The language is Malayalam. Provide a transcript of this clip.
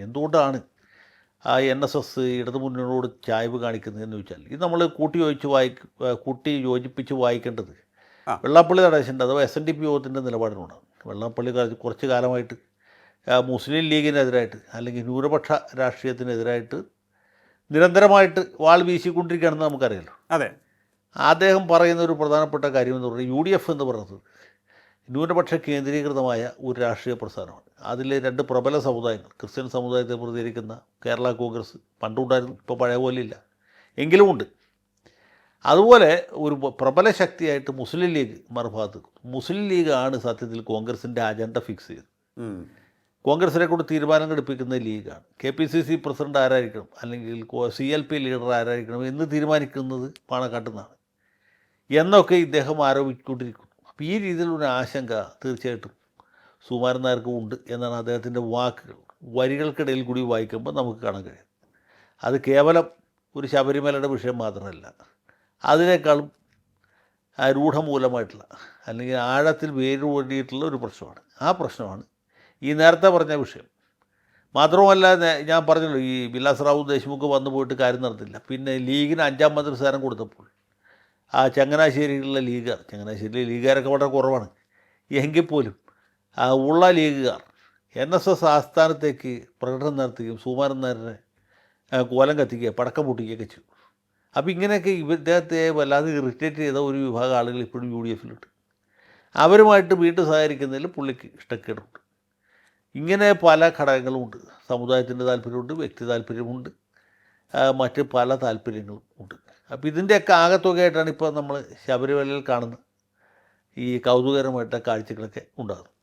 എന്തുകൊണ്ടാണ് ആ എൻ എസ് എസ് ഇടതുമുന്നണിയോട് ചായ്വ് കാണിക്കുന്നതെന്ന് വെച്ചാൽ ഇത് നമ്മൾ കൂട്ടി യോജിച്ച് വായിക്ക കൂട്ടി യോജിപ്പിച്ച് വായിക്കേണ്ടത് വെള്ളാപ്പള്ളി നടേശന്റെ അഥവാ എസ് എൻ ഡി പി യോഗത്തിന്റെ നിലപാടിനോടാണ്. വെള്ളാപ്പള്ളി കുറച്ച് കുറച്ച് കാലമായിട്ട് മുസ്ലിം ലീഗിനെതിരായിട്ട് അല്ലെങ്കിൽ ന്യൂനപക്ഷ രാഷ്ട്രീയത്തിനെതിരായിട്ട് നിരന്തരമായിട്ട് വാൾ വീശിക്കൊണ്ടിരിക്കുകയാണെന്ന് നമുക്കറിയാലോ. അതെ. അദ്ദേഹം പറയുന്ന ഒരു പ്രധാനപ്പെട്ട കാര്യം എന്ന് പറഞ്ഞാൽ യു ഡി എഫ് എന്ന് പറയുന്നത് ന്യൂനപക്ഷ കേന്ദ്രീകൃതമായ ഒരു രാഷ്ട്രീയ പ്രസ്ഥാനമാണ്. അതിൽ രണ്ട് പ്രബല സമുദായങ്ങൾ ക്രിസ്ത്യൻ സമുദായത്തെ പ്രതികരിക്കുന്ന കേരള കോൺഗ്രസ് പണ്ടുണ്ടായിരുന്നു ഇപ്പോൾ പഴയ പോലെ ഇല്ല എങ്കിലും ഉണ്ട്. അതുപോലെ ഒരു പ്രബല ശക്തിയായിട്ട് മുസ്ലിം ലീഗ് മറുഭാഗത്ത്. മുസ്ലിം ലീഗാണ് സത്യത്തിൽ കോൺഗ്രസിന്റെ അജണ്ട ഫിക്സ് ചെയ്തത്. കോൺഗ്രസിനെ കൊണ്ട് തീരുമാനം എടുപ്പിക്കുന്ന ലീഗാണ്. K P C C president ആരായിരിക്കണം അല്ലെങ്കിൽ സി എൽ പി ലീഡർ ആരായിരിക്കണം എന്ന് തീരുമാനിക്കുന്നത് പാണക്കാട്ടുന്നാണ് എന്നൊക്കെ ഇദ്ദേഹം ആരോപിച്ചുകൊണ്ടിരിക്കുന്നു അപ്പോൾ ഈ രീതിയിലുള്ള ആശങ്ക തീർച്ചയായിട്ടും സുമാരൻ ഉണ്ട് എന്നാണ് അദ്ദേഹത്തിന്റെ വാക്കുകൾ. വരികൾക്കിടയിൽ കൂടി വായിക്കുമ്പോൾ നമുക്ക് കാണാൻ കഴിയും. അത് കേവലം ഒരു ശബരിമലയുടെ വിഷയം മാത്രമല്ല അതിനേക്കാളും രൂഢമൂലമായിട്ടുള്ള അല്ലെങ്കിൽ ആഴത്തിൽ വേരൂടിയിട്ടുള്ള ഒരു പ്രശ്നമാണ്. ആ പ്രശ്നമാണ് ഈ നേരത്തെ പറഞ്ഞ വിഷയം. മാത്രമല്ല ഞാൻ പറഞ്ഞല്ലോ ഈ വിലാസ് റാവു ദേശ്മുഖ് വന്നു പോയിട്ട് കാര്യം നടത്തില്ല പിന്നെ ലീഗിന് അഞ്ചാം മന്ത്രിസ്ഥാനം കൊടുത്തപ്പോൾ ആ ചങ്ങനാശ്ശേരിയിലുള്ള ലീഗുകാർ ചങ്ങനാശ്ശേരിയിലെ ലീഗുകാരൊക്കെ വളരെ കുറവാണ്. എങ്കിൽ പോലും ആ ഉള്ള ലീഗുകാർ എൻ എസ് എസ് ആസ്ഥാനത്തേക്ക് പ്രകടനം നടത്തുകയും സുമാരൻ നായരെ ആ, കോലം കത്തിക്കുക പടക്കം പൊട്ടിക്കുകയൊക്കെ ചെയ്തു. അപ്പോൾ ഇങ്ങനെയൊക്കെ ഇദ്ദേഹത്തെ വല്ലാതെ ഇറിറ്റേറ്റ് ചെയ്ത ഒരു വിഭാഗം ആളുകൾ ഇപ്പോഴും യു ഡി എഫിലുണ്ട്. അവരുമായിട്ട് വീണ്ടും സഹകരിക്കുന്നതിൽ പുള്ളിക്ക് ഇഷ്ടക്കേടുണ്ട്. ഇങ്ങനെ പല ഘടകങ്ങളുമുണ്ട്. സമുദായത്തിന്റെ താല്പര്യമുണ്ട് വ്യക്തി താല്പര്യമുണ്ട് മറ്റ് പല താല്പര്യങ്ങളും ഉണ്ട്. അപ്പോൾ ഇതിന്റെയൊക്കെ ആകത്തുകയായിട്ടാണ് ഇപ്പോൾ നമ്മൾ ശബരിമലയിൽ കാണുന്ന ഈ കൗതുകരമായിട്ട് കാഴ്ചകളൊക്കെ ഉണ്ടാകുന്നത്.